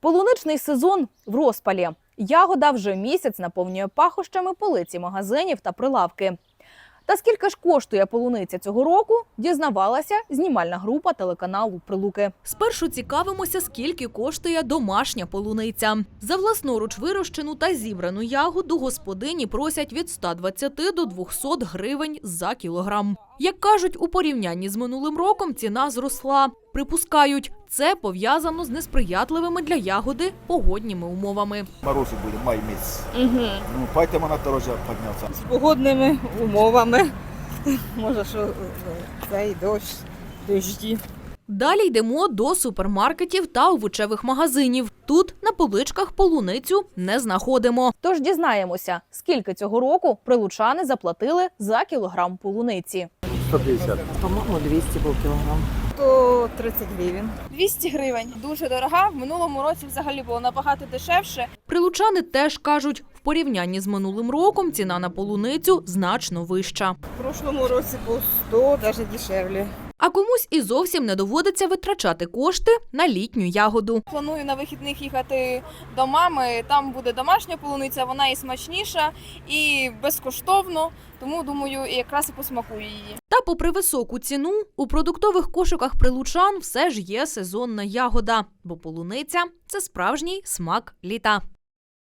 Полуничний сезон в розпалі. Ягода вже місяць наповнює пахощами полиці магазинів та прилавки. Та скільки ж коштує полуниця цього року, дізнавалася знімальна група телеканалу Прилуки. Спершу цікавимося, скільки коштує домашня полуниця. За власноруч вирощену та зібрану ягоду господині просять від 120 до 200 гривень за кілограм. Як кажуть, у порівнянні з минулим роком ціна зросла. Припускають, це пов'язано з несприятливими для ягоди погодніми умовами. Морози були, май місяць. Угу. Ну, поэтому вона дороже піднявся. З погодними умовами. Може, що цей дощ, дожді. Далі йдемо до супермаркетів та овочевих магазинів. Тут на поличках полуницю не знаходимо. Тож дізнаємося, скільки цього року прилучани заплатили за кілограм полуниці. 150. По-моєму, 200 був кілограм. 130 гривень. 200 гривень. Дуже дорога. В минулому році взагалі було набагато дешевше. Прилучани теж кажуть, в порівнянні з минулим роком ціна на полуницю значно вища. В прошлому році був 100, навіть дешевле. А комусь і зовсім не доводиться витрачати кошти на літню ягоду. Планую на вихідних їхати до мами. Там буде домашня полуниця, вона і смачніша, і безкоштовно. Тому думаю, якраз і посмакую її. Та, попри високу ціну, у продуктових кошиках прилучан все ж є сезонна ягода, бо полуниця це справжній смак літа.